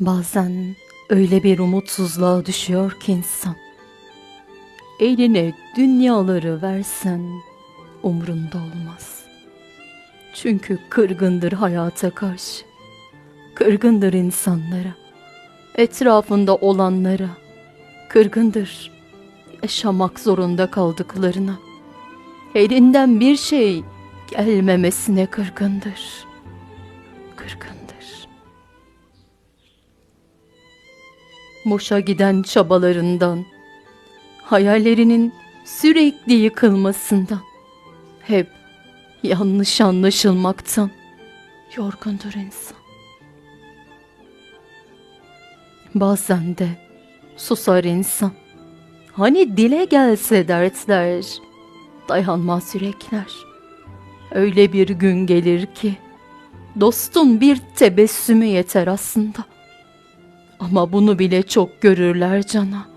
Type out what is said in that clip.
Bazen öyle bir umutsuzluğa düşüyor ki insan. Eline dünyaları versen umrunda olmaz. Çünkü kırgındır hayata karşı. Kırgındır insanlara. Etrafında olanlara. Kırgındır yaşamak zorunda kaldıklarına. Elinden bir şey gelmemesine kırgındır. Kırgındır. Boşa giden çabalarından, hayallerinin sürekli yıkılmasından, hep yanlış anlaşılmaktan yorgundur insan. Bazen de susar insan. Hani dile gelse dertler, dayanmaz yürekler. Öyle bir gün gelir ki, dostun bir tebessümü yeter aslında. Ama bunu bile çok görürler cana.